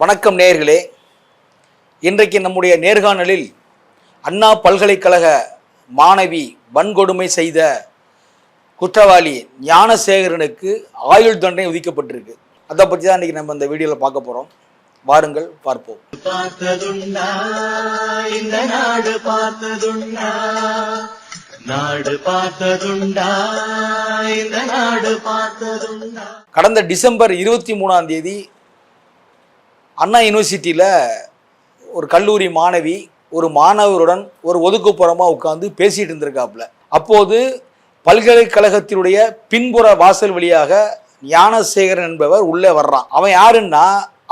வணக்கம் நேயர்களே. இன்றைக்கு நம்முடைய நேர்காணலில் அண்ணா பல்கலைக்கழக மாணவி வன்கொடுமை செய்த குற்றவாளி ஞானசேகரனுக்கு ஆயுள் தண்டனை விதிக்கப்பட்டிருக்கு. அதை பற்றி தான் இன்றைக்கி நம்ம இந்த வீடியோவில் பார்க்க போகிறோம் வாருங்கள் பார்ப்போம். பார்த்ததுண்டா இந்த நாடு பார்த்ததுண்டா நாடு பார்த்ததுண்டா இந்த நாடு பார்த்ததுண்டா. கடந்த டிசம்பர் இருபத்தி மூணாம் தேதி அண்ணா யூனிவர்சிட்டியில் ஒரு கல்லூரி மாணவி ஒரு மாணவருடன் ஒரு ஒதுக்குப்புறமாக உட்காந்து பேசிகிட்டு இருந்திருக்காப்புல. அப்போது பல்கலைக்கழகத்தினுடைய பின்புற வாசல் வழியாக ஞானசேகரன் என்பவர் உள்ளே வர்றான். அவன் யாருன்னா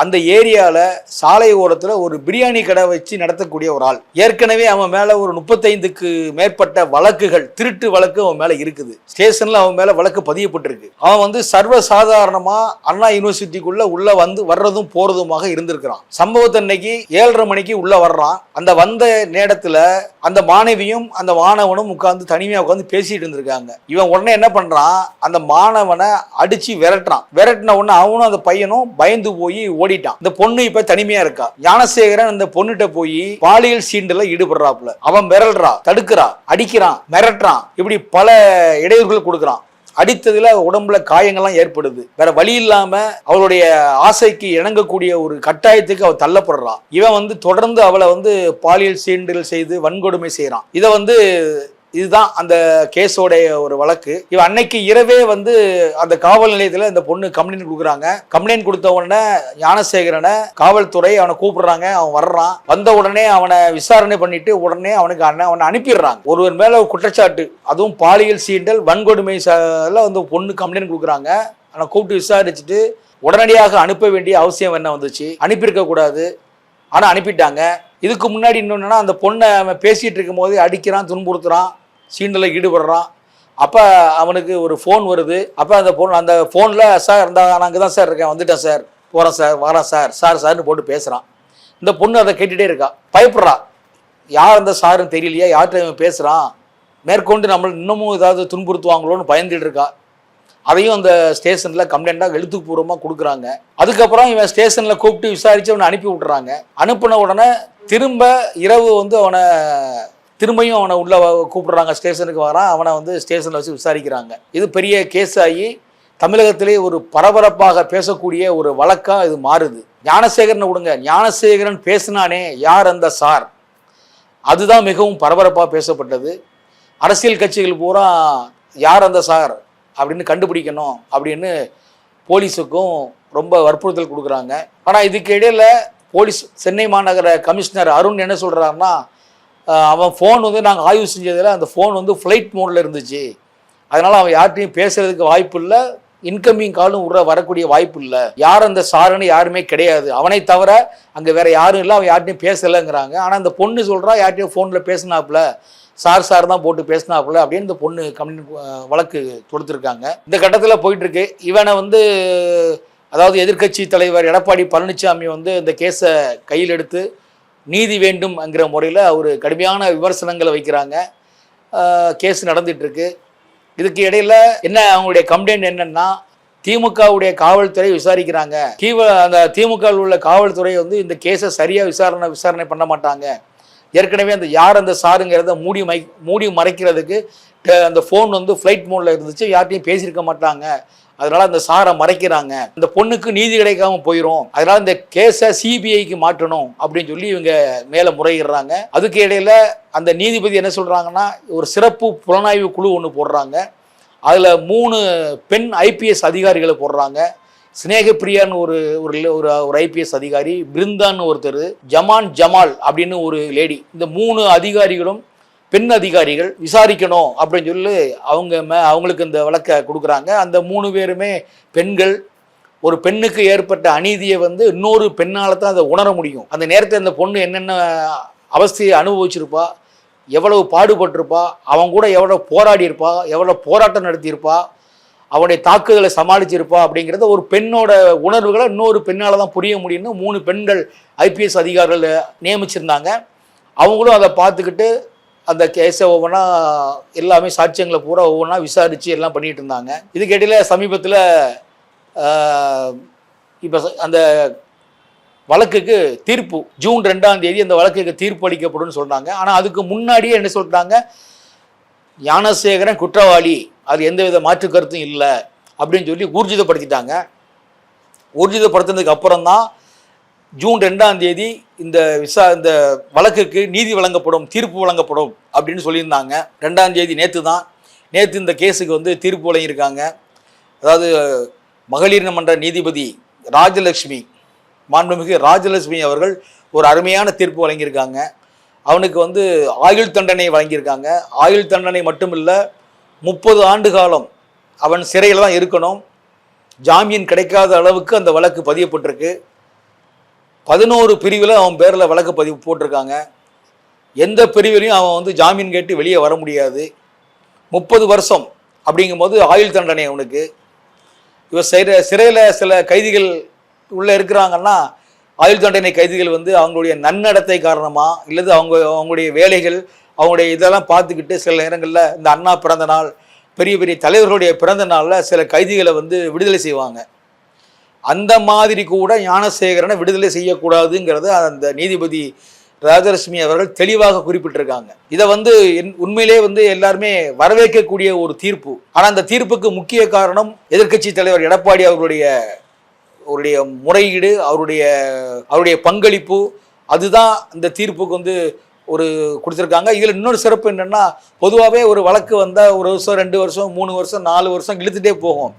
அந்த ஏரியாவில் சாலை ஓரத்தில் ஒரு பிரியாணி கடை வச்சு நடத்தக்கூடிய ஒரு ஆள். ஏற்கனவே அவன் மேலே ஒரு முப்பத்தைந்துக்கு மேற்பட்ட வழக்குகள் திருட்டு வழக்கு அவன் மேலே இருக்குது. ஸ்டேஷனில் அவன் மேலே வழக்கு பதியப்பட்டிருக்கு. அவன் வந்து சர்வ சாதாரணமாக அண்ணா யூனிவர்சிட்டிக்குள்ளே உள்ளே வந்து வர்றதும் போகிறதுமாக இருந்திருக்கிறான். சம்பவத்தன்னைக்கு ஏழரை மணிக்கு உள்ளே வர்றான். அந்த வந்த நேரத்தில் அந்த மாணவியும் அந்த மாணவனும் உட்காந்து தனிமையாக உட்காந்து பேசிட்டு இருந்திருக்காங்க. இவன் உடனே என்ன பண்ணுறான் அந்த மாணவனை அடிச்சு விரட்டுறான். விரட்டின உடனே அவனும் அந்த பையனும் பயந்து போய் ஓடி ஓடிட்டான் இந்த பொண்ணு இப்ப தனிமையா இருக்கா? ஞானசேகரன் அந்த பொண்ணுகிட்ட போய் பாலியல் சீண்டல ஈடுபடுறாப்புல. அவன் மிரல்றா தடுக்கிறா அடிக்கிறான் மிரட்டுறான். இப்படி பல இடையூறுகள் கொடுக்குறான். அடித்ததுல உடம்புல காயங்கள்லாம் ஏற்படுது. வேற வழி இல்லாம அவளுடைய ஆசைக்கு இணங்கக்கூடிய ஒரு கட்டாயத்துக்கு அவள் தள்ளப்படுறான் இவன் வந்து தொடர்ந்து அவளை வந்து பாலியல் சீண்டல் செய்து வன்கொடுமை செய்யறான் இதை வந்து இதுதான் அந்த கேஸோடைய ஒரு வழக்கு. இவன் அன்னைக்கு இரவே வந்து அந்த காவல் நிலையத்தில் இந்த பொண்ணு கம்ப்ளைண்ட் கொடுக்குறாங்க. கம்ப்ளைண்ட் கொடுத்த உடனே ஞானசேகரனை காவல்துறை அவனை கூப்பிடுறாங்க. அவன் வர்றான். வந்த உடனே அவனை விசாரணை பண்ணிட்டு உடனே அவனுக்கு அண்ணன் அவனை அனுப்பிடுறாங்க. ஒருவர் மேல ஒரு குற்றச்சாட்டு. அதுவும் பாலியல் சீண்டல் வன்கொடுமை வந்து பொண்ணு கம்ப்ளைண்ட் கொடுக்குறாங்க. அவனை கூப்பிட்டு விசாரிச்சுட்டு உடனடியாக அனுப்ப வேண்டிய அவசியம் என்ன வந்துச்சு? அனுப்பியிருக்க கூடாது. ஆனால் அனுப்பிட்டாங்க. இதுக்கு முன்னாடி இன்னொன்னா அந்த பொண்ணை அவன் பேசிகிட்டு இருக்கும்போது அடிக்கிறான் துன்புறுத்துறான். சீனில் ஈடுபடுறான். அப்போ அவனுக்கு ஒரு ஃபோன் வருது. அப்போ அந்த ஃபோன் அந்த ஃபோனில் சார் இருந்தால் நான் அங்கே தான் சார் இருக்கேன். வந்துட்டேன் சார் போகிறேன் சார் வரேன் சார் சார் சார்னு போட்டு பேசுகிறான் இந்த பொண்ணு அதை கேட்டுகிட்டே இருக்கா. பயப்படுறா. யார் அந்த சாருன்னு தெரியலையா? யார்கிட்ட இவன் பேசுகிறான் மேற்கொண்டு நம்ம இன்னமும் ஏதாவது துன்புறுத்துவாங்களோன்னு பயந்துட்டு இருக்கா. அதையும் அந்த ஸ்டேஷனில் கம்ப்ளைண்ட்டாக எழுத்துப்பூர்வமாக கொடுக்குறாங்க. அதுக்கப்புறம் இவன் ஸ்டேஷனில் கூப்பிட்டு விசாரித்து அவனை அனுப்பி விட்றாங்க அனுப்பின உடனே திரும்ப இரவு வந்து அவனை திரும்பியும் அவனை உள்ளே கூப்பிடுறாங்க ஸ்டேஷனுக்கு வரான். அவனை வந்து ஸ்டேஷனில் வச்சு விசாரிக்கிறாங்க. இது பெரிய கேஸ் ஆகி தமிழகத்திலே ஒரு பரபரப்பாக பேசக்கூடிய ஒரு வழக்காக இது மாறுது. ஞானசேகரனை விடுங்க. ஞானசேகரன் பேசினானே யார் அந்த சார்? அதுதான் மிகவும் பரபரப்பாக பேசப்பட்டது. அரசியல் கட்சிகள் பூரா யார் அந்த சார்? அப்படின்னு கண்டுபிடிக்கணும் அப்படின்னு போலீஸுக்கும் ரொம்ப வற்புறுத்தல் கொடுக்குறாங்க. ஆனால் இதுக்கு இடையில் போலீஸ் சென்னை மாநகர கமிஷனர் அருண் என்ன சொல்கிறாருன்னா அவன் ஃபோன் வந்து நாங்கள் ஆய்வு செஞ்சதில் அந்த ஃபோன் வந்து ஃப்ளைட் மோடில் இருந்துச்சு. அதனால் அவன் யார்கிட்டையும் பேசுறதுக்கு வாய்ப்பு இல்லை. இன்கமிங் காலும் உள்ள வரக்கூடிய வாய்ப்பு இல்லை. யார் அந்த சாருன்னு யாருமே கிடையாது. அவனை தவிர அங்கே வேற யாரும் இல்லை. அவன் யார்கிட்டையும் பேசலைங்கிறாங்க. ஆனால் அந்த பொண்ணு சொல்கிறா யார்கிட்டயும் ஃபோனில் பேசினாப்புல. சார் சார் தான் போட்டு பேசினாப்புல அப்படின்னு இந்த பொண்ணு கம்ப்ளைண்ட் வழக்கு கொடுத்துருக்காங்க இந்த கட்டத்தில் போயிட்டுருக்கு. இவனை வந்து அதாவது எதிர்க்கட்சி தலைவர் எடப்பாடி பழனிசாமி வந்து இந்த கேஸை கையில் எடுத்து நீதி வேண்டும் என்கிற முறையில் அவர் கடுமையான விமர்சனங்களை வைக்கிறாங்க. கேஸ் நடந்துகிட்ருக்கு இதுக்கு இடையில் என்ன அவங்களுடைய கம்ப்ளைண்ட் என்னென்னா திமுகவுடைய காவல்துறை விசாரிக்கிறாங்க. தீவ அந்த திமுகவில் உள்ள காவல்துறை வந்து இந்த கேஸை சரியாக விசாரணை விசாரணை பண்ண மாட்டாங்க. ஏற்கனவே அந்த யார் அந்த சாருங்கிறத மூடி மை மூடி மறைக்கிறதுக்கு ட- அந்த ஃபோன் வந்து ஃப்ளைட் மோடில் இருந்துச்சு யார்ட்டையும் பேசியிருக்க மாட்டாங்க. அதனால அந்த சாரை மறைக்கிறாங்க. இந்த பொண்ணுக்கு நீதி கிடைக்காம போயிடும் அதனால இந்த கேஸை சிபிஐக்கு மாற்றணும் அப்படின்னு சொல்லி இவங்க மேலே முறையிடுறாங்க. அதுக்கு இடையில அந்த நீதிபதி என்ன சொல்றாங்கன்னா ஒரு சிறப்பு புலனாய்வு குழு ஒன்று போடுறாங்க. அதில் மூணு பெண் ஐபிஎஸ் அதிகாரிகளை போடுறாங்க. சிநேகப்பிரியான்னு ஒரு ஒரு ஒரு ஐபிஎஸ் அதிகாரி பிருந்தான்னு ஒருத்தர் ஜமான் ஜமால் அப்படின்னு ஒரு லேடி. இந்த மூணு அதிகாரிகளும் பெண் அதிகாரிகள் விசாரிக்கணும் அப்படின்னு சொல்லி அவங்க அவங்களுக்கு இந்த வழக்கை கொடுக்குறாங்க. அந்த மூணு பேருமே பெண்கள். ஒரு பெண்ணுக்கு ஏற்பட்ட அநீதியை வந்து இன்னொரு பெண்ணால் தான் அதை உணர முடியும். அந்த நேரத்தில் அந்த பொண்ணு என்னென்ன அவஸ்தையை அனுபவிச்சிருப்பா? எவ்வளவு பாடுபட்டிருப்பா? அவன் கூட எவ்வளோ போராடி இருப்பா எவ்வளோ போராட்டம் நடத்தியிருப்பா? அவனுடைய தாக்குதலை சமாளிச்சிருப்பா அப்படிங்கிறத ஒரு பெண்ணோட உணர்வுகளை இன்னொரு பெண்ணால் தான் புரிய முடியும்னு மூணு பெண்கள் ஐபிஎஸ் அதிகாரிகள் நியமிச்சிருந்தாங்க. அவங்களும் அதை பார்த்துக்கிட்டு அந்த கேஸை ஒவ்வொன்றா எல்லாமே சாட்சியங்களை பூரா ஒவ்வொன்றா விசாரித்து எல்லாம் பண்ணிகிட்டு இருந்தாங்க இதுக்கிடையில் சமீபத்தில் இப்போ அந்த வழக்குக்கு தீர்ப்பு ஜூன் ரெண்டாம் தேதி அந்த வழக்குக்கு தீர்ப்பு அளிக்கப்படும் சொன்னாங்க ஆனால் அதுக்கு முன்னாடியே என்ன சொல்லிட்டாங்க ஞானசேகரன் குற்றவாளி அது எந்தவித மாற்று கருத்தும் இல்லை அப்படின்னு சொல்லி ஊர்ஜிதப்படுத்திட்டாங்க. ஊர்ஜிதப்படுத்தினதுக்கு அப்புறம் தான் ஜூன் ரெண்டாம் தேதி இந்த விசா இந்த வழக்குக்கு நீதி வழங்கப்படும் தீர்ப்பு வழங்கப்படும் அப்படின்னு சொல்லியிருந்தாங்க. ரெண்டாம் தேதி நேற்று தான். நேற்று இந்த கேஸுக்கு வந்து தீர்ப்பு வழங்கியிருக்காங்க. அதாவது மகளிர் மன்ற நீதிபதி ராஜலட்சுமி மாண்புமிகு ராஜலட்சுமி அவர்கள் ஒரு அருமையான தீர்ப்பு வழங்கியிருக்காங்க. அவனுக்கு வந்து ஆயுள் தண்டனை வழங்கியிருக்காங்க. ஆயுள் தண்டனை மட்டும் இல்லை முப்பது ஆண்டு காலம் அவன் சிறையில் தான் இருக்கணும். ஜாமீன் கிடைக்காத அளவுக்கு அந்த வழக்கு பதியப்பட்டிருக்கு. பதினோரு பிரிவில் அவன் பேரில் வழக்கு பதிவு போட்டிருக்காங்க. எந்த பிரிவிலையும் அவன் வந்து ஜாமீன் கேட்டு வெளியே வர முடியாது. முப்பது வருஷம் அப்படிங்கும்போது ஆயுள் தண்டனை அவனுக்கு. இவன் சிறை சிறையில் சில கைதிகள் உள்ளே இருக்கிறாங்கன்னா ஆயுள் தண்டனை கைதிகள் வந்து அவங்களுடைய நன்னடத்தை காரணமாக இல்லது அவங்க அவங்களுடைய வேலைகள் அவங்களுடைய இதெல்லாம் பார்த்துக்கிட்டு சில நேரங்களில் இந்த அண்ணா பிறந்த நாள் பெரிய பெரிய தலைவர்களுடைய பிறந்த நாளில் சில கைதிகளை வந்து விடுதலை செய்வாங்க. அந்த மாதிரி கூட ஞானசேகரனை விடுதலை செய்யக்கூடாதுங்கிறத அந்த நீதிபதி ராஜலட்சுமி அவர்கள் தெளிவாக குறிப்பிட்டிருக்காங்க. இதை வந்து என்- உண்மையிலே வந்து எல்லாருமே வரவேற்கக்கூடிய ஒரு தீர்ப்பு. ஆனால் அந்த தீர்ப்புக்கு முக்கிய காரணம் எதிர்க்கட்சி தலைவர் எடப்பாடி அவர்களுடைய அவருடைய முறையீடு அவருடைய அவருடைய பங்களிப்பு அதுதான் இந்த தீர்ப்புக்கு வந்து ஒரு கொடுத்துருக்காங்க. இதில் இன்னொரு சிறப்பு என்னென்னா பொதுவாகவே ஒரு வழக்கு வந்தால் ஒரு வருஷம் ரெண்டு வருஷம் மூணு வருஷம் நாலு வருஷம் இழுத்துட்டே போகும்.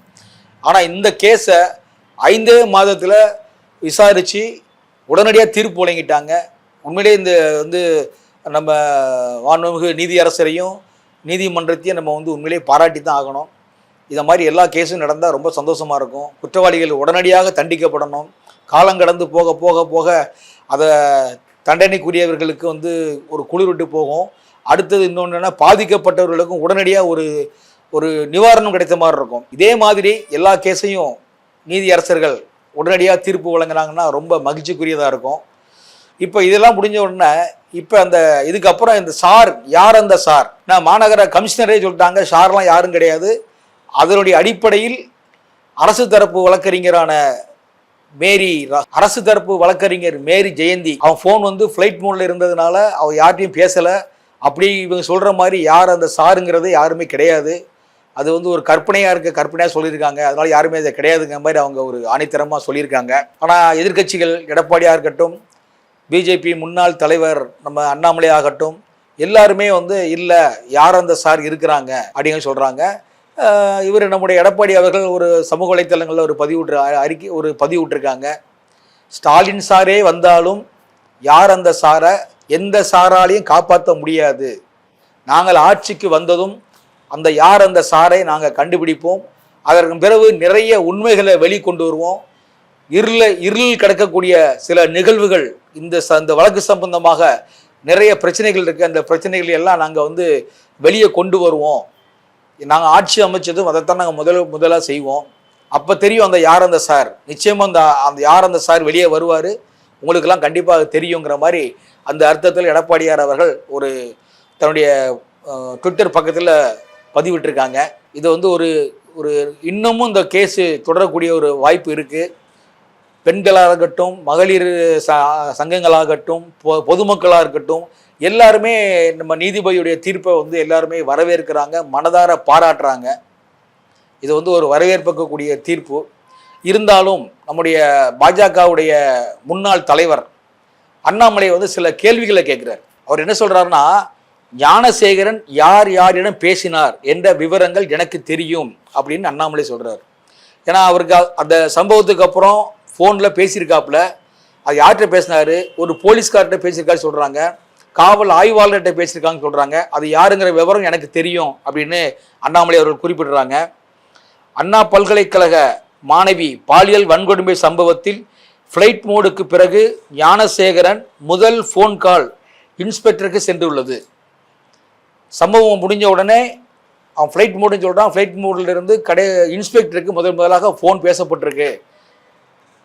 ஆனால் இந்த கேஸை ஐந்தே மாதத்தில் விசாரித்து உடனடியாக தீர்ப்பு வழங்கிட்டாங்க. உண்மையிலே இந்த வந்து நம்ம மாண்புமிகு நீதியரசரையும் நீதிமன்றத்தையும் நம்ம வந்து உண்மையிலேயே பாராட்டி தான் ஆகணும். இதை மாதிரி எல்லா கேஸும் நடந்தால் ரொம்ப சந்தோஷமாக இருக்கும். குற்றவாளிகள் உடனடியாக தண்டிக்கப்படணும். காலம் கடந்து போக போக போக அதை தண்டனைக்குரியவர்களுக்கு வந்து ஒரு குளிர் விட்டு போகும். அடுத்தது இன்னொன்று பாதிக்கப்பட்டவர்களுக்கும் உடனடியாக ஒரு ஒரு நிவாரணம் கிடைத்த மாதிரி இருக்கும். இதே மாதிரி எல்லா கேஸையும் நீதியரசர்கள் உடனடியாக தீர்ப்பு வழங்குனாங்கன்னா ரொம்ப மகிழ்ச்சிக்குரியதாக இருக்கும். இப்போ இதெல்லாம் முடிஞ்ச உடனே இப்போ அந்த இதுக்கப்புறம் இந்த சார் யார் அந்த சார்? நான் மாநகர கமிஷனரே சொல்லிட்டாங்க சார்லாம் யாரும் கிடையாது. அதனுடைய அடிப்படையில் அரசு தரப்பு வழக்கறிஞரான மேரி அரசு தரப்பு வழக்கறிஞர் மேரி ஜெயந்தி அவன் ஃபோன் வந்து ஃப்ளைட் மோடில் இருந்ததுனால அவன் யார்ட்டையும் பேசலை. அப்படி இவங்க சொல்கிற மாதிரி யார் அந்த சாருங்கிறது யாருமே கிடையாது. அது வந்து ஒரு கற்பனையாக இருக்க கற்பனையாக சொல்லியிருக்காங்க. அதனால யாருமே அதை கிடையாதுங்கிற மாதிரி அவங்க ஒரு ஆணித்தரமாக சொல்லியிருக்காங்க. ஆனால் எதிர்க்கட்சிகள் எடப்பாடியாக இருக்கட்டும் பிஜேபி முன்னாள் தலைவர் நம்ம அண்ணாமலை ஆகட்டும் எல்லாருமே வந்து இல்லை யார் அந்த சார் இருக்கிறாங்க? அப்படின்னு சொல்கிறாங்க இவர் நம்முடைய எடப்பாடி அவர்கள் ஒரு சமூக வலைத்தளங்களில் ஒரு பதிவிட்டு அறிக்கை ஒரு பதிவுற்றிருக்காங்க. ஸ்டாலின் சாரே வந்தாலும் யார் அந்த சாரை? எந்த சாராலையும் காப்பாற்ற முடியாது. நாங்கள் ஆட்சிக்கு வந்ததும் அந்த யார் அந்த சாரை நாங்கள் கண்டுபிடிப்போம். அதற்கு பிறகு நிறைய உண்மைகளை வெளிக்கொண்டு வருவோம். இருள இருளில் கிடக்கக்கூடிய சில நிகழ்வுகள் இந்த ச இந்த வழக்கு சம்பந்தமாக நிறைய பிரச்சனைகள் இருக்குது அந்த பிரச்சனைகள் எல்லாம் நாங்கள் வந்து வெளியே கொண்டு வருவோம். நாங்கள் ஆட்சி அமைச்சதும் அதைத்தான் நாங்கள் முதல் முதலாக செய்வோம். அப்போ தெரியும் அந்த யார் அந்த சார். நிச்சயமாக அந்த அந்த யார் அந்த சார் வெளியே வருவார். உங்களுக்கெல்லாம் கண்டிப்பாக தெரியுங்கிற மாதிரி அந்த அர்த்தத்தில் எடப்பாடியார் அவர்கள் ஒரு தன்னுடைய ட்விட்டர் பக்கத்தில் பதிவிட்டிருக்காங்க. இது வந்து ஒரு ஒரு இன்னமும் இந்த கேஸு தொடரக்கூடிய ஒரு வாய்ப்பு இருக்குது பெண்களாகட்டும் மகளிர் ச சங்கங்களாகட்டும் பொ பொதுமக்களாக இருக்கட்டும் எல்லாருமே நம்ம நீதிபதியுடைய தீர்ப்பை வந்து எல்லாருமே வரவேற்கிறாங்க மனதார பாராட்டுறாங்க. இது வந்து ஒரு வரவேற்பக்கக்கூடிய தீர்ப்பு. இருந்தாலும் நம்முடைய பாஜகவுடைய முன்னாள் தலைவர் அண்ணாமலை வந்து சில கேள்விகளை கேட்குறார். அவர் என்ன சொல்கிறாருன்னா ஞானசேகரன் யார் யாரிடம் பேசினார் என்ற விவரங்கள் எனக்கு தெரியும் அப்படின்னு அண்ணாமலை சொல்கிறார் ஏன்னா அவருக்கு அந்த சம்பவத்துக்கு அப்புறம் ஃபோனில் பேசியிருக்காப்புல. அது யார்கிட்ட பேசினார்? ஒரு போலீஸ்கார்ட்ட பேசியிருக்காரு சொல்கிறாங்க காவல் ஆய்வாளர்கிட்ட பேசியிருக்காங்கன்னு சொல்கிறாங்க அது யாருங்கிற விவரம் எனக்கு தெரியும் அப்படின்னு அண்ணாமலை அவர்கள் குறிப்பிடுறாங்க. அண்ணா பல்கலைக்கழக மாணவி பாலியல் வன்கொடுமை சம்பவத்தில் ஃப்ளைட் மோடுக்கு பிறகு ஞானசேகரன் முதல் ஃபோன் கால் இன்ஸ்பெக்டருக்கு சென்றுள்ளது. சம்பவம் முடிஞ்ச உடனே அவன் ஃப்ளைட் மோடுன்னு சொல்கிறான் ஃப்ளைட் மோடில் இருந்து கடை இன்ஸ்பெக்டருக்கு முதல் முதலாக ஃபோன் பேசப்பட்டிருக்கு.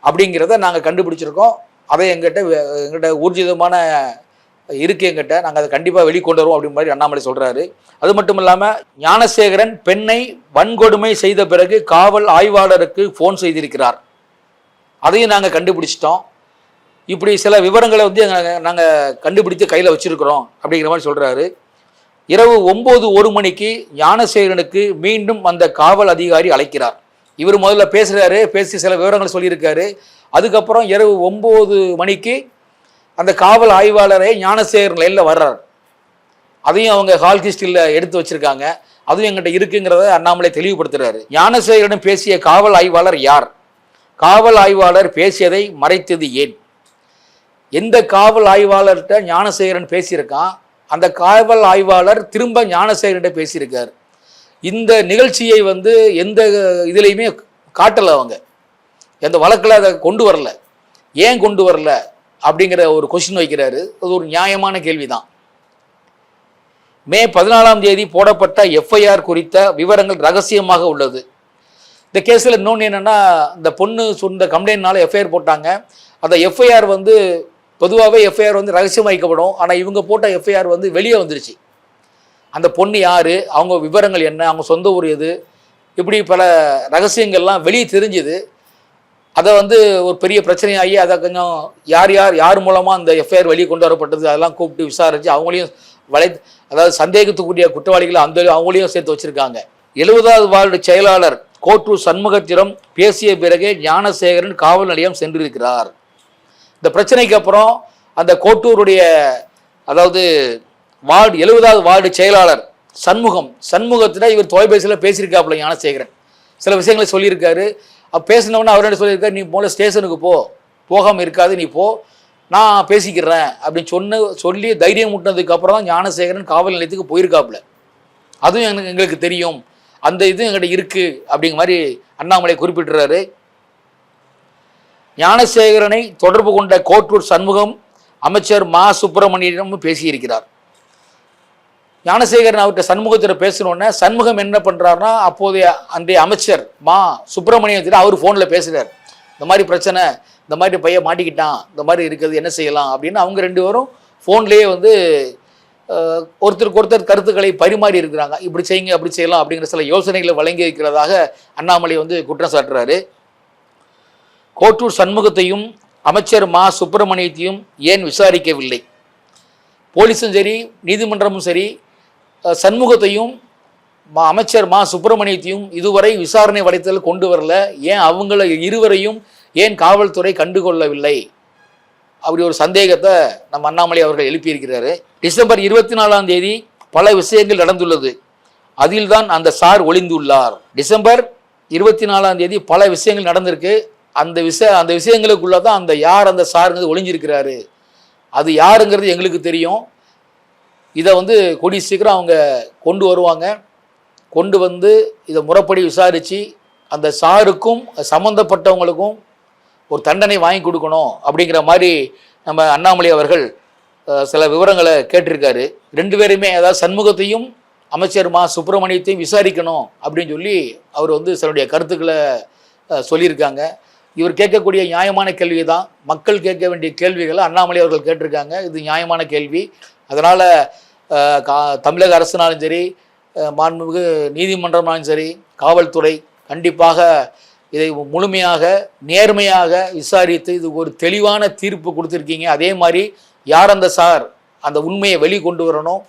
அப்படிங்கிறத நாங்கள் கண்டுபிடிச்சிருக்கோம். அதை எங்கிட்ட எங்கிட்ட ஊர்ஜிதமான இருக்குது எங்கிட்ட. நாங்கள் அதை கண்டிப்பாக வெளிக்கொண்டு வருவோம் அப்படின்னு மாதிரி அண்ணாமலை சொல்கிறாரு அது மட்டும் இல்லாமல் ஞானசேகரன் பெண்ணை வன்கொடுமை செய்த பிறகு காவல் ஆய்வாளருக்கு ஃபோன் செய்திருக்கிறார். அதையும் நாங்கள் கண்டுபிடிச்சிட்டோம். இப்படி சில விவரங்களை வந்து நாங்கள் கண்டுபிடித்து கையில் வச்சுருக்குறோம் அப்படிங்கிற மாதிரி சொல்கிறாரு இரவு ஒம்பது ஒரு மணிக்கு ஞானசேகரனுக்கு மீண்டும் அந்த காவல் அதிகாரி அழைக்கிறார். இவர் முதல்ல பேசுகிறாரு பேசி சில விவரங்கள் சொல்லியிருக்காரு. அதுக்கப்புறம் இரவு ஒம்பது மணிக்கு அந்த காவல் ஆய்வாளரே ஞானசேகரன் லைனில் வர்றார். அதையும் அவங்க ஹால் கிஸ்டில் எடுத்து வச்சுருக்காங்க. அதுவும் எங்கிட்ட இருக்குங்கிறத அண்ணாமலை தெளிவுபடுத்துகிறாரு ஞானசேகரிடம் பேசிய காவல் ஆய்வாளர் யார்? காவல் ஆய்வாளர் பேசியதை மறைத்தது ஏன்? எந்த காவல் ஆய்வாளர்கிட்ட ஞானசேகரன் பேசியிருக்கான்? அந்த காவல் ஆய்வாளர் திரும்ப ஞானசேகரிட பேசியிருக்கார். இந்த நிகழ்ச்சியை வந்து எந்த இதுலேயுமே காட்டலை அவங்க. எந்த வழக்கில் அதை கொண்டு வரல. ஏன் கொண்டு வரல அப்படிங்கிற ஒரு கொஷின் வைக்கிறாரு. அது ஒரு நியாயமான கேள்விதான். மே பதினாலாம் தேதி போடப்பட்ட எஃப்ஐஆர் குறித்த விவரங்கள் ரகசியமாக உள்ளது. இந்த கேஸில் இன்னொன்று என்னென்னா இந்த பொண்ணு சொன்ன கம்ப்ளைண்ட்னால எஃப்ஐஆர் போட்டாங்க. அந்த எஃப்ஐஆர் வந்து பொதுவாகவே எஃப்ஐஆர் வந்து ரகசியம் வைக்கப்படும். ஆனால் இவங்க போட்ட எஃப்ஐஆர் வந்து வெளியே வந்துருச்சு. அந்த பொண்ணு யார்? அவங்க விவரங்கள் என்ன? அவங்க சொந்த ஊர் எது? இப்படி பல ரகசியங்கள்லாம் வெளியே தெரிஞ்சுது. அதை வந்து ஒரு பெரிய பிரச்சனையாகி அதை கொஞ்சம் யார் யார் யார் மூலமாக அந்த எஃப்ஐஆர் வெளியே கொண்டு வரப்பட்டது அதெல்லாம் கூப்பிட்டு விசாரித்து அவங்களையும் வலை அதாவது சந்தேகத்துக்குரிய குற்றவாளிகளை அந்த அவங்களையும் சேர்த்து வச்சுருக்காங்க. எழுபதாவது வார்டு செயலாளர் கோட்டூர் சண்முகத்திடம் பேசிய பிறகே ஞானசேகரன் காவல் நிலையம் சென்றிருக்கிறார். இந்த பிரச்சனைக்கு அப்புறம் அந்த கோட்டூருடைய அதாவது வார்டு எழுபதாவது வார்டு செயலாளர் சண்முகம் சண்முகத்தில் இவர் தொலைபேசியில் பேசியிருக்காப்புல ஞானசேகரன். சில விஷயங்களை சொல்லியிருக்காரு. அப்போ பேசினவொன்னே அவர் என்ன சொல்லியிருக்காரு? நீ போல ஸ்டேஷனுக்கு போ. போகாமல் இருக்காது நீ போ. நான் பேசிக்கிறேன் அப்படின்னு சொன்ன சொல்லி தைரியம் முட்டினதுக்கப்புறம் தான் ஞானசேகரன் காவல் நிலையத்துக்கு போயிருக்காப்புல. அதுவும் எனக்கு எங்களுக்கு தெரியும். அந்த இது எங்கிட்ட இருக்குது அப்படிங்கிற மாதிரி அண்ணாமலை குறிப்பிட்டுறாரு. ஞானசேகரனை தொடர்பு கொண்ட கோட்டூர் சண்முகம் அமைச்சர் மா. சுப்பிரமணியனும் பேசியிருக்கிறார். ஞானசேகரன் அவர்கிட்ட சண்முகத்தில் பேசணுன்னே சண்முகம் என்ன பண்ணுறாருனா அப்போதைய அன்றைய அமைச்சர் மா. சுப்பிரமணியத்தில் அவர் ஃபோனில் பேசுகிறார் இந்த மாதிரி பிரச்சனை இந்த மாதிரி பையன் மாட்டிக்கிட்டான் இந்த மாதிரி இருக்குது என்ன செய்யலாம் அப்படின்னு அவங்க ரெண்டு பேரும் ஃபோன்லேயே வந்து ஒருத்தருக்கு ஒருத்தர் கருத்துக்களை பரிமாறி இருக்கிறாங்க. இப்படி செய்யுங்க அப்படி செய்யலாம் அப்படிங்கிற சில யோசனைகளை வழங்கி இருக்கிறதாக அண்ணாமலை வந்து குற்றம் சாட்டுறாரு. கோட்டூர் சண்முகத்தையும் அமைச்சர் மா. சுப்பிரமணியத்தையும் ஏன் விசாரிக்கவில்லை? போலீஸும் சரி நீதிமன்றமும் சரி சண்முகத்தையும் மா. அமைச்சர் மா. சுப்பிரமணியத்தையும் இதுவரை விசாரணை வலைத்தல் கொண்டு வரல. ஏன் அவங்கள இருவரையும் ஏன் காவல்துறை கண்டுகொள்ளவில்லை? அப்படி ஒரு சந்தேகத்தை நம்ம அண்ணாமலை அவர்கள் எழுப்பியிருக்கிறாரு. டிசம்பர் இருபத்தி நாலாம் தேதி பல விஷயங்கள் நடந்துள்ளது. அதில்தான் அந்த சார் ஒளிந்துள்ளார். டிசம்பர் இருபத்தி நாலாம் தேதி பல விஷயங்கள் நடந்திருக்கு. அந்த விஷய அந்த விஷயங்களுக்குள்ள தான் அந்த யார் அந்த சாருங்கிறது ஒளிஞ்சிருக்கிறாரு. அது யாருங்கிறது எங்களுக்கு தெரியும். இதை வந்து கொடி சீக்கிரம் அவங்க கொண்டு வருவாங்க. கொண்டு வந்து இதை முறைப்படி விசாரித்து அந்த சாருக்கும் சம்மந்தப்பட்டவங்களுக்கும் ஒரு தண்டனை வாங்கி கொடுக்கணும் அப்படிங்கிற மாதிரி நம்ம அண்ணாமலை அவர்கள் சில விவரங்களை கேட்டிருக்காரு. ரெண்டு பேருமே அதாவது சண்முகத்தையும் அமைச்சர் மா சுப்பிரமணியத்தையும் விசாரிக்கணும் அப்படின்னு சொல்லி அவர் வந்து சிலருடைய கருத்துக்களை சொல்லியிருக்காங்க. இவர் கேட்கக்கூடிய நியாயமான கேள்வி தான் மக்கள் கேட்க வேண்டிய கேள்விகளை அண்ணாமலை அவர்கள் கேட்டிருக்காங்க. இது நியாயமான கேள்வி. அதனால் தமிழக அரசுனாலும் சரி மாண்புமிகு நீதிமன்றமாலும் சரி காவல்துறை கண்டிப்பாக இதை முழுமையாக நேர்மையாக விசாரித்து இது ஒரு தெளிவான தீர்ப்பு கொடுத்துருக்கீங்க. அதே மாதிரி யார் அந்த சார்? அந்த உண்மையை வெளியே கொண்டு வரணும்.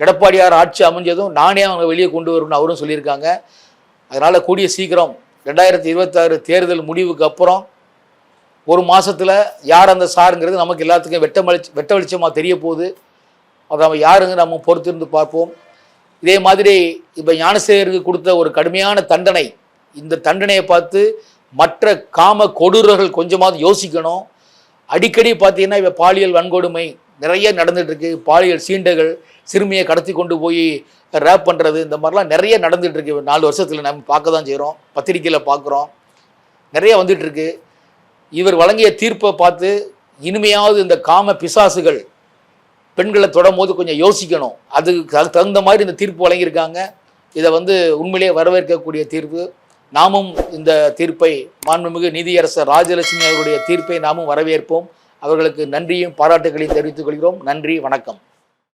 எடப்பாடியார் ஆட்சி அமைஞ்சதும் நானே அவங்க வெளியே கொண்டு வரணும்னு அவரும் சொல்லியிருக்காங்க. அதனால் கூடிய சீக்கிரம் ரெண்டாயிரத்தி இருபத்தாறு தேர்தல் முடிவுக்கு அப்புறம் ஒரு மாதத்தில் யார் அந்த சாருங்கிறது நமக்கு எல்லாத்துக்கும் வெட்ட வெளிச்ச வெட்ட வெளிச்சமாக தெரிய போகுது அதை நம்ம யாருங்க நம்ம பொறுத்திருந்து பார்ப்போம். இதே மாதிரி இப்போ ஞானசேகருக்கு கொடுத்த ஒரு கடுமையான தண்டனை இந்த தண்டனையை பார்த்து மற்ற காம கொடூரர்கள் கொஞ்சமாவது யோசிக்கணும். அடிக்கடி பார்த்தீங்கன்னா இப்போ பாலியல் வன்கொடுமை நிறைய நடந்துகிட்ருக்கு பாலியல் சீண்டைகள் சிறுமியை கடத்தி கொண்டு போய் ரேப் பண்ணுறது இந்த மாதிரிலாம் நிறைய நடந்துகிட்ருக்கு நாலு வருஷத்தில் நம்ம பார்க்க தான் செய்கிறோம் பத்திரிக்கையில் பார்க்குறோம். நிறைய வந்துட்டுருக்கு. இவர் வழங்கிய தீர்ப்பை பார்த்து இனிமையாவது இந்த காம பிசாசுகள் பெண்களை தொடும்போது கொஞ்சம் யோசிக்கணும். அதுக்கு அதுக்கு தகுந்த மாதிரி இந்த தீர்ப்பு வழங்கியிருக்காங்க. இதை வந்து உண்மையிலேயே வரவேற்கக்கூடிய தீர்ப்பு. நாமும் இந்த தீர்ப்பை மாண்புமிகு நீதியரசர் ராஜலட்சுமி அவருடைய தீர்ப்பை நாமும் வரவேற்போம். அவர்களுக்கு நன்றியும் பாராட்டுகளையும் தெரிவித்துக் கொள்கிறோம். நன்றி வணக்கம்.